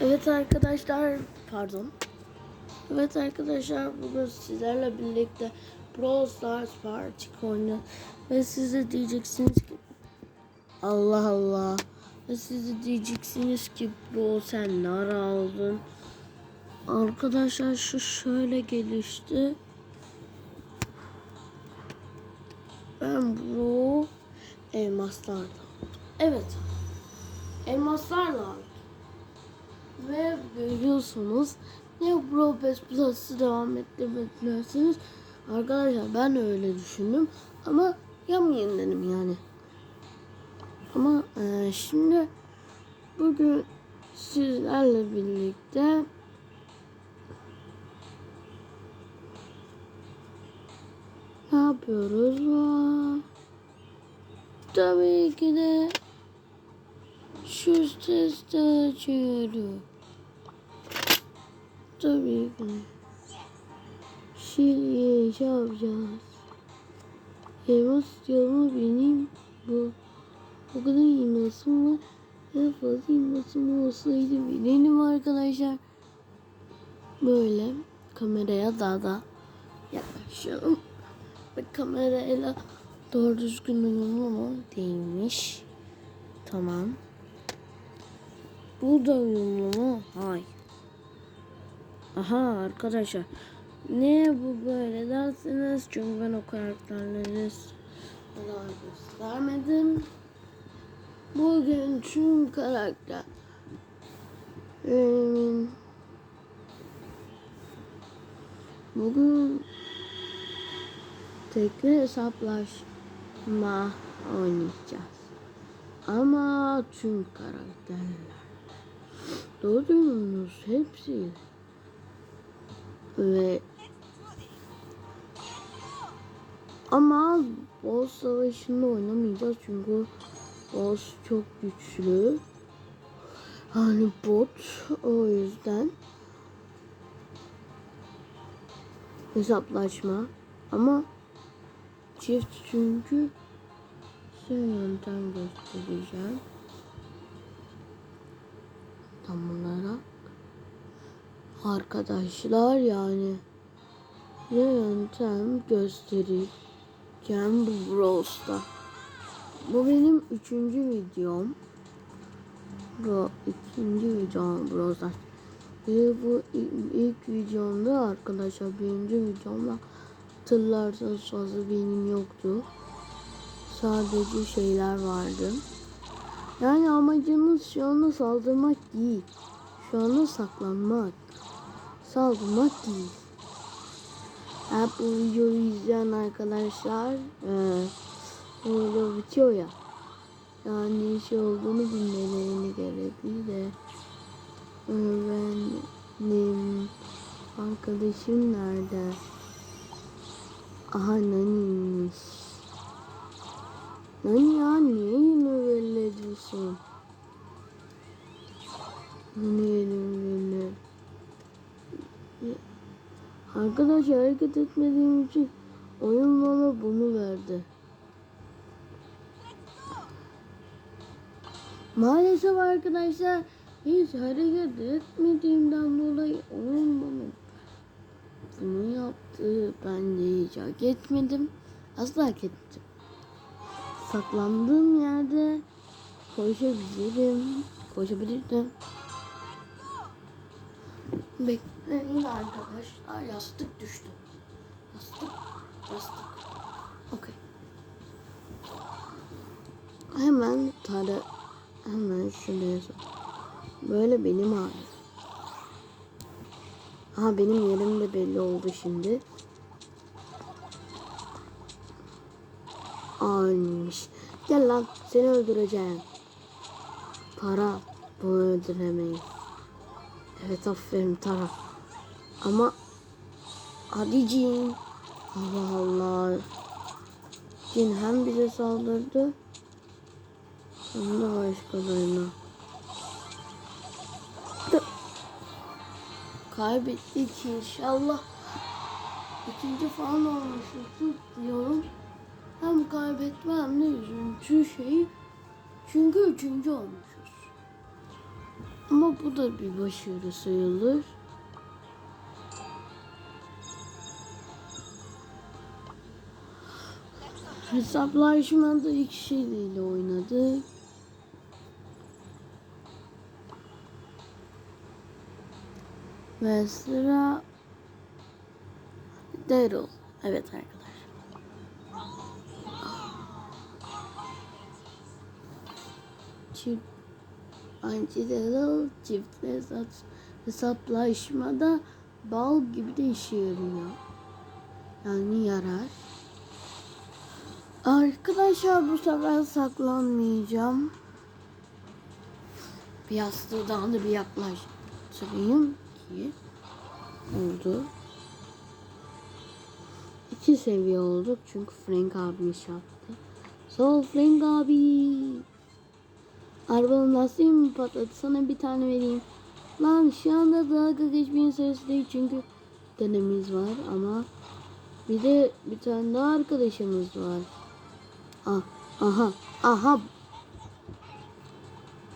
Evet arkadaşlar, pardon. Evet arkadaşlar, bugün sizlerle birlikte Brawl Stars Party oynuyoruz. Ve siz de diyeceksiniz ki Allah Allah. Ve siz de diyeceksiniz ki Bro sen ne ara aldın? Arkadaşlar şu şöyle gelişti. Ben Bro elmaslarla. Evet. Elmaslarla aldım. Ve görüyorsunuz ya Bro Pass Plus'ı devam ettirmedilersiniz. Arkadaşlar ben öyle düşündüm ama yapmayın dedim yani. Ama e, şimdi bugün sizlerle birlikte ne yapıyoruz? Aa, Tabii ki de şu testi açıyorum. Tabii ki. Şimdi şey yapacağız. Elmas yolunu benim bu. O kadar elmasım var. Daha fazla elmasım olsaydı bilelim arkadaşlar. Böyle kameraya daha da yaklaşalım. Ve kamerayla doğru düzgün uyumlu mu? Değilmiş. Tamam. Bu da uyumlu mu? Hayır. Aha arkadaşlar. Ne bu böyle dersiniz? Çünkü ben o karakterleri daha göstermedim. Bugün tüm karakter. Bugün tekli hesaplaşma oynayacağız. Ama tüm karakterler. Doğduğumuz hepsi ve ama boss savaşında oynamayacağız çünkü boss çok güçlü. Hani bot o yüzden hesaplaşma ama çift çünkü size yöntem göstereceğim. Tam olarak arkadaşlar yani ne yöntem göstereceğim bu Brows'ta. Bu benim üçüncü videom. Bu ikinci videom Brows'ta. Ve bu ilk videomda arkadaşlar birinci videomda hatırlarsanız fazla benim yoktu. Sadece şeyler vardı. Yani amacımız şu anda saldırmak değil. Şu anda saklanmak. Saldırmak değil. Eğer bu videoyu izleyen arkadaşlar e, bu video bitiyor ya. Yani şey olduğunu bilmelerini gerekli de e, benim arkadaşım nerede? Aha Nani'ymiş. Nani ya niye yine böyle ediyorsun? Niye böyle? Arkadaşlar hareket etmediğim için oyun bana bunu verdi. Maalesef arkadaşlar hiç hareket etmediğimden dolayı oyun bana bunu yaptı. Ben de hiç hak etmedim. Asla hak etmedim. Saklandığım yerde koşabilirim. Koşabilirdim. Bekleyin arkadaşlar. Yastık düştü. Yastık. Yastık. Okey. Hemen tara hemen şuraya. Böyle benim abi. Aha benim yerim de belli oldu şimdi. Aymış. Gel lan seni öldüreceğim. Para bunu öldüremeyiz. Evet aferin Tara. Ama hadi Cin. Allah Allah. Cin hem bize saldırdı hem de başkalarına. Kaybettik inşallah. İkinci falan olmuşuz diyorum. Hem kaybetme hem de üzüntü şey. Çünkü üçüncü olmuşuz. Ama bu da bir başarı sayılır. Hesaplaşmada iki şeyle oynadık. Ve sıra Daryl. Evet arkadaşlar. Çift Anti-Daryl çift hesap, hesaplaşmada bal gibi de işe yarıyor. Yani yarar. Arkadaşlar bu sefer saklanmayacağım. Bir yastığı daha da bir yaklaştırayım ki oldu. İki seviye olduk çünkü Frank abimi yaptı. Sol Frank abi. Arabanın lastiği mi patladı? Sana bir tane vereyim. Lan şu anda dalga geçmeyin sırası değil çünkü denemiz var ama bir de bir tane daha arkadaşımız var. Ah, aha, aha.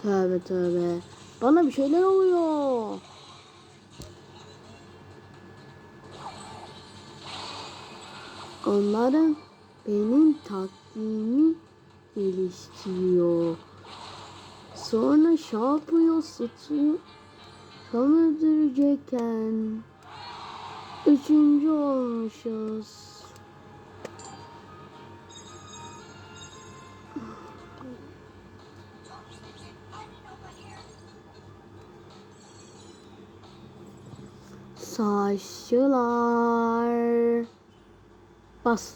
Tövbe tövbe. Bana bir şeyler oluyor. Onların benim taktiğimi geliştiriyor. Sonra yapıyor, tutuyor. Tam öldürecekken. Üçüncü olmuşuz. Saçlar. Bas.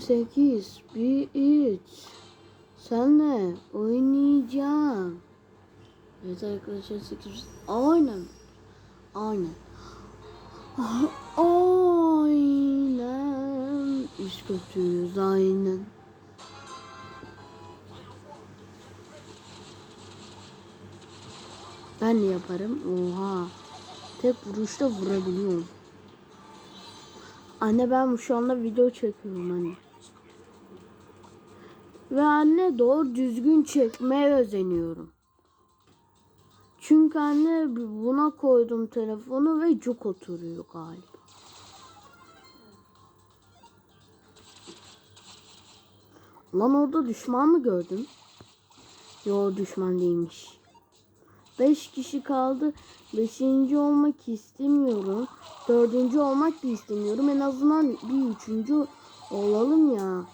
Sekiz, bir, üç. Senle oynayacağım. Evet arkadaşlar sekiz. Aynen. Aynen. Aynen. Üst kötüyüz aynen. Ben yaparım. Oha. Tek vuruşta vurabiliyorum. Anne ben şu anda video çekiyorum anne. Ve anne doğru düzgün çekmeye özeniyorum. Çünkü anne buna koydum telefonu ve cuk oturuyor galiba. Lan orada düşman mı gördüm? Yo düşman değilmiş. Beş kişi kaldı. Beşinci olmak istemiyorum. Dördüncü olmak da istemiyorum. En azından bir üçüncü olalım ya.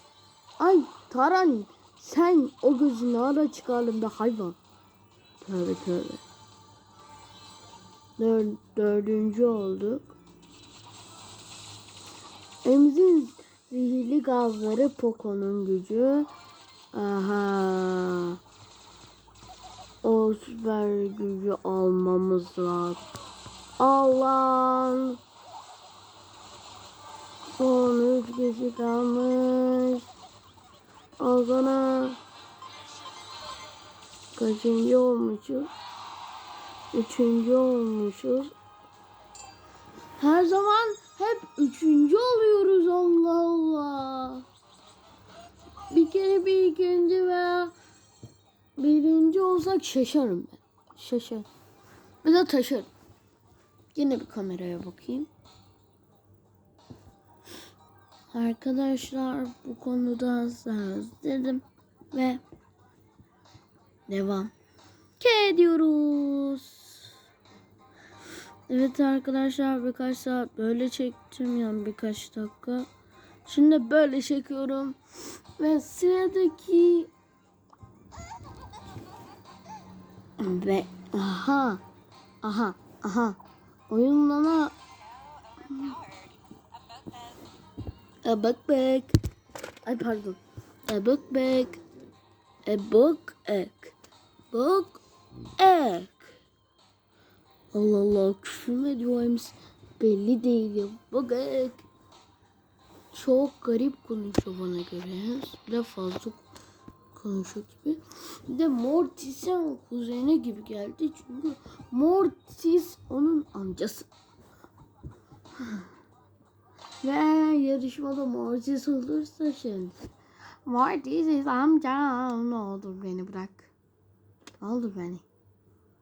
Ay Taran sen o gözünü ara çıkardım da hayvan. Tövbe tövbe. Dör, dördüncü olduk. Emzin zehirli gazları Poco'nun gücü. Aha. O süper gücü almamız lazım. Allah. Son üç kişi kalmış. O zaman kaçıncı olmuşuz? Üçüncü olmuşuz. Her zaman hep üçüncü oluyoruz Allah Allah. Bir kere bir ikinci veya birinci olsak şaşarım ben. Şaşar. Bir de taşırım. Yine bir kameraya bakayım. Arkadaşlar bu konuda hazırız dedim ve devam ediyoruz. Evet arkadaşlar birkaç saat böyle çektim yani birkaç dakika. Şimdi böyle çekiyorum ve sıradaki ve aha aha aha oyunlama A book bag. Ay pardon. A book bag. A book egg. Book egg. Allah Allah küfür mü ediyorum belli değil ya. Book egg. Çok garip konuşuyor bana göre. Bir de fazla konuşuyor gibi. Bir de Mortis'in kuzeni gibi geldi. Çünkü Mortis onun amcası. Ve yarışmada Mortis olursa şimdi. Mortis amca. Ne olur beni bırak. Ne olur beni.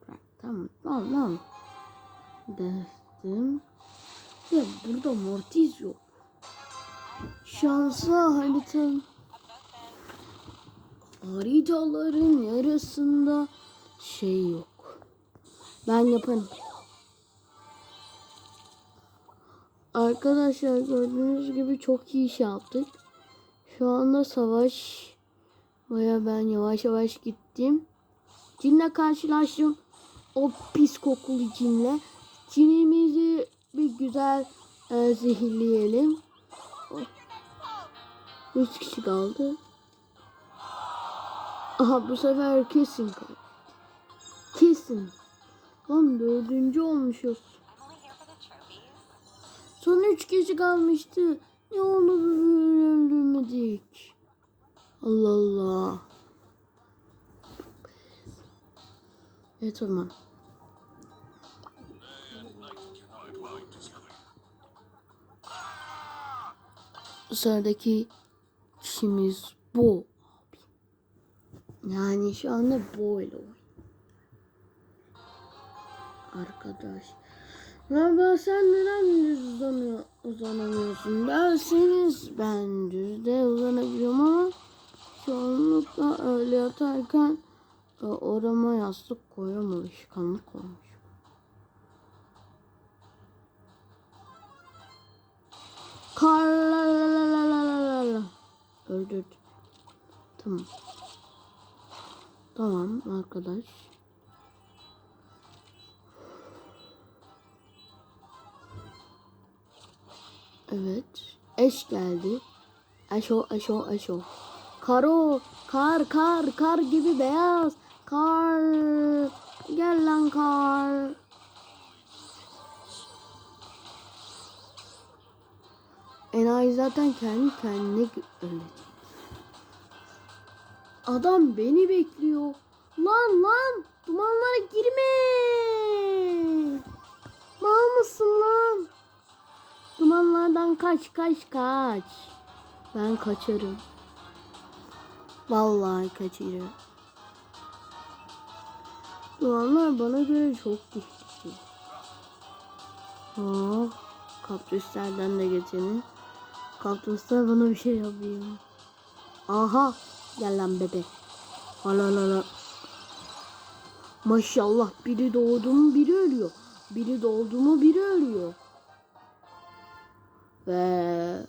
Bırak. Tamam. Tamam. Tamam. Destim. Ya burada Mortis yok. Şanslı haritanın haritaların yarısında şey yok. Ben yaparım. Arkadaşlar gördüğünüz gibi çok iyi iş yaptık. Şu anda savaş baya ben yavaş yavaş gittim. Cinle karşılaştım. O pis kokulu cinle. Cinimizi bir güzel e, zehirleyelim. Oh. Üç kişi kaldı. Aha bu sefer kesin. Kesin. Lan dördüncü olmuşuz. Son üç kişi kalmıştı. Ne oldu öldürmedik. Allah Allah. Evet tamam. Sıradaki kişimiz bu. Yani şu anda böyle. Arkadaş. Lan ben sen neden düz uzanamıyorsun? Derseniz ben düzde uzanabiliyorum ama çoğunlukla öyle yatarken e, orama yastık koyuyorum alışkanlık olmuş. Karlalalalalalala. Öldürdüm. Tamam. Tamam arkadaş. Evet. Eş geldi. Eşo, eşo, eşo. Karo, kar, kar, kar gibi beyaz. Kar. Gel lan kar. Enayi zaten kendi kendine ölecek. Adam beni bekliyor. Lan lan dumanlara girme. Mal mısın lan? Dumanlardan kaç kaç kaç. Ben kaçarım. Vallahi kaçarım. Dumanlar bana göre çok güçlü. Oh, kaktüslerden de geçeni. Kaktüsler bana bir şey yapıyor. Aha, gel lan bebe. Alalala. Maşallah biri doğdu mu biri ölüyor. Biri doğdu mu biri ölüyor. Ve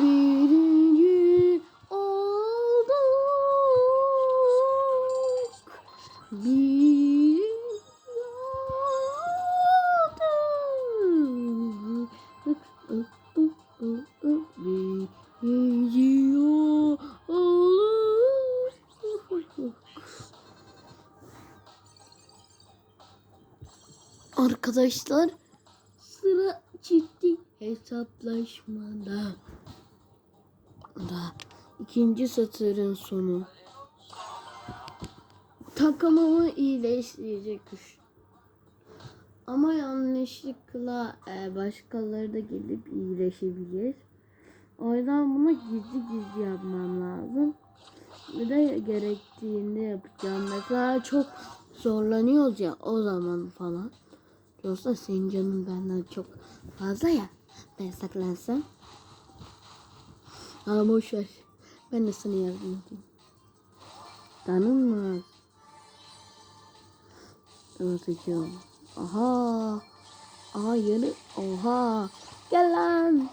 birinci olduk. Birinci olduk. Birinci Arkadaşlar sıra ciddi hesaplaşmada. Da ikinci satırın sonu. Takımımı iyileştirecek güç. Ama yanlışlıkla e, başkaları da gelip iyileşebilir. O yüzden bunu gizli gizli yapmam lazım. Bir de gerektiğinde yapacağım. Mesela çok zorlanıyoruz ya o zaman falan. Yoksa senin canın benden çok fazla ya. Ben saklansam. Ama boş ver. Ben de sana yardım edeyim. Tanınmaz. Anlatacağım. Aha. Aha yarı. Oha. Gel lan.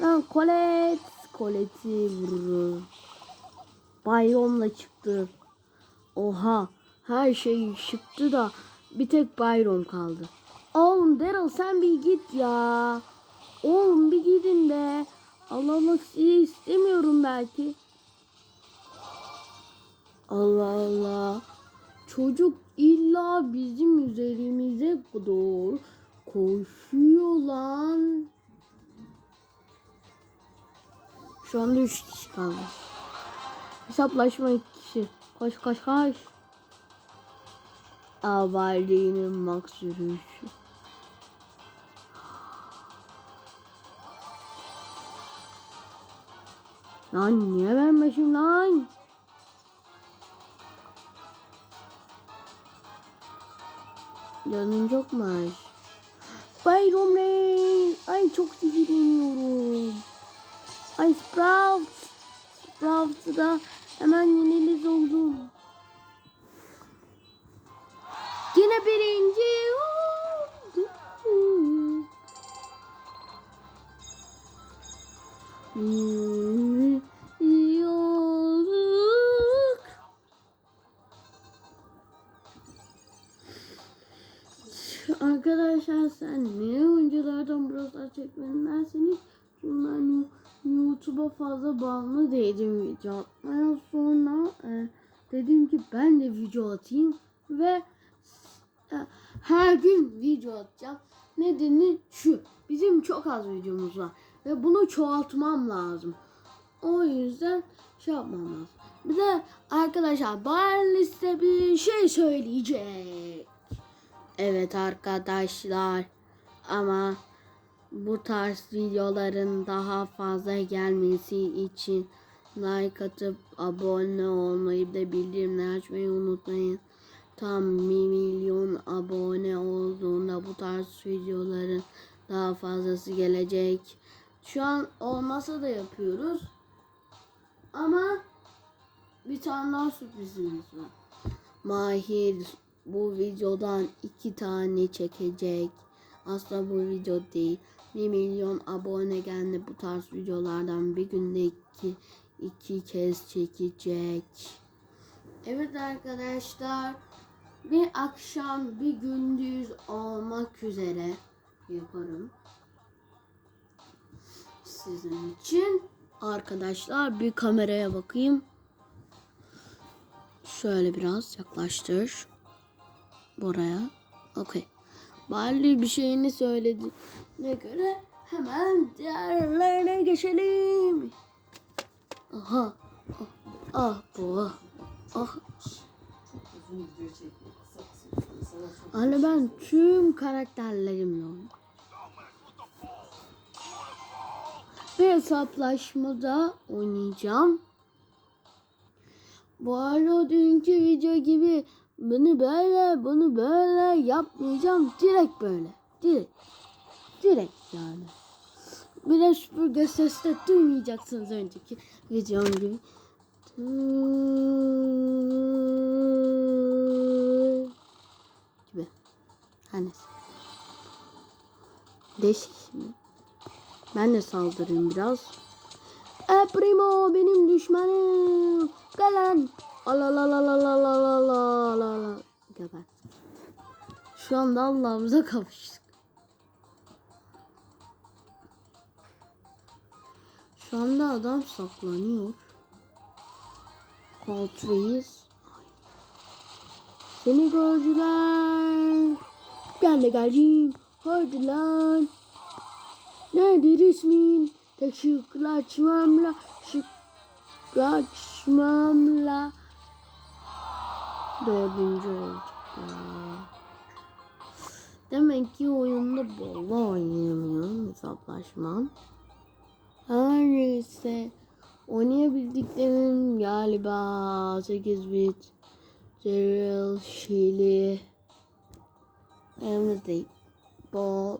Lan kolet. Koleti vurur. Bayramla çıktı. Oha. Her şey çıktı da bir tek Byron kaldı. Oğlum Daryl sen bir git ya. Oğlum bir gidin be. Allah'ım sizi istemiyorum belki. Allah Allah. Çocuk illa bizim üzerimize doğru koşuyor lan. Şu anda üç kişi kalmış. Hesaplaşma iki kişi. Koş koş koş. Avalinin max yürüyüşü. Lan niye vermişim lan? Canın çok mu? Bayram Rain. Ay çok sinirleniyorum. Ay Sprout. Sprout'u da hemen yeniliz oldum. Birinci oldum. Olduk. Arkadaşlar sen niye oyunculardan çünkü ben Yu- YouTube'a fazla bağımlı değilim video atmaya sonra e, dedim ki ben de video atayım ve her gün video atacağım. Nedeni şu bizim çok az videomuz var ve bunu çoğaltmam lazım. O yüzden şey yapmam lazım. Bir de arkadaşlar bana liste bir şey söyleyecek. Evet arkadaşlar ama bu tarz videoların daha fazla gelmesi için like atıp abone olmayı da bildirimleri açmayı unutmayın. Tam 1 milyon abone olduğunda bu tarz videoların daha fazlası gelecek. Şu an olmasa da yapıyoruz. Ama bir tane daha sürprizimiz var. Mahir bu videodan iki tane çekecek. Aslında bu video değil. 1 milyon abone geldi bu tarz videolardan bir günde iki, iki kez çekecek. Evet arkadaşlar bir akşam bir gündüz olmak üzere yaparım. Sizin için arkadaşlar bir kameraya bakayım. Şöyle biraz yaklaştır. Buraya. Okey. Bali bir şeyini söylediğine göre hemen diğerlerine geçelim. Aha. Ah, ah bu. ah. Ah. Uzun video çekmek, Hani ben tüm karakterlerimle oynuyorum. Bir hesaplaşmada oynayacağım. Bu arada dünkü video gibi bunu böyle bunu böyle yapmayacağım. Direkt böyle. Direkt. Direkt yani. Bir de süpürge sesi de duymayacaksınız önceki videom. Gibi. Hani. Değişik. Ben de saldırayım biraz. E primo benim düşmanım. Gel lan. La la la la la la la la. Geber. Şu anda Allah'ımıza kavuştuk. Şu anda adam saklanıyor. Koltuğuyuz. Seni gördüler. Gel de geleceğim. Hadi lan. Nedir ismin? Tek şıklaşmamla şıklaşmamla dördüncü olduk ya. Demek ki oyunda bol oynayamıyorum hesaplaşmam. Her neyse oynayabildiklerim galiba 8 bit Daryl, Shelly, Emily, Bob,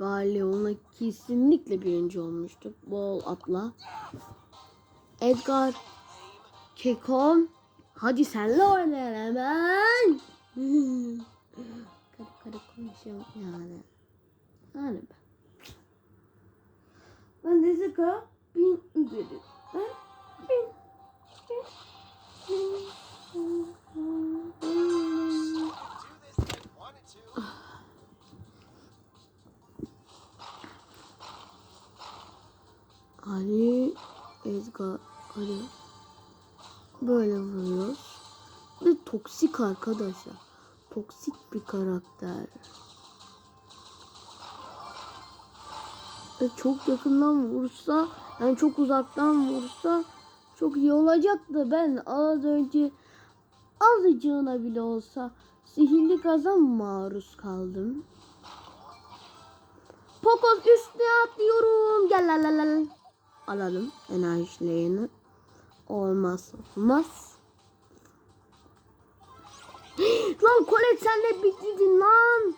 Barley ona kesinlikle birinci olmuştuk. Bol atla. Edgar, Kekon. Hadi senle oynayalım hemen. Karı karı konuşuyorum yani. Yani ben. Ben de Zika bin üzeri. Ben bin. bin, bin. Ali Edgar Ali böyle vuruyoruz. Ve toksik arkadaşlar. Toksik bir karakter. Ve çok yakından vursa yani çok uzaktan vursa çok iyi olacak da ben az önce azıcığına bile olsa sihirli gaza maruz kaldım. Pocoz üstüne atlıyorum. Gel la la la. Alalım enerjilerini. Olmaz. Olmaz. lan Colette sen de bitirdin lan.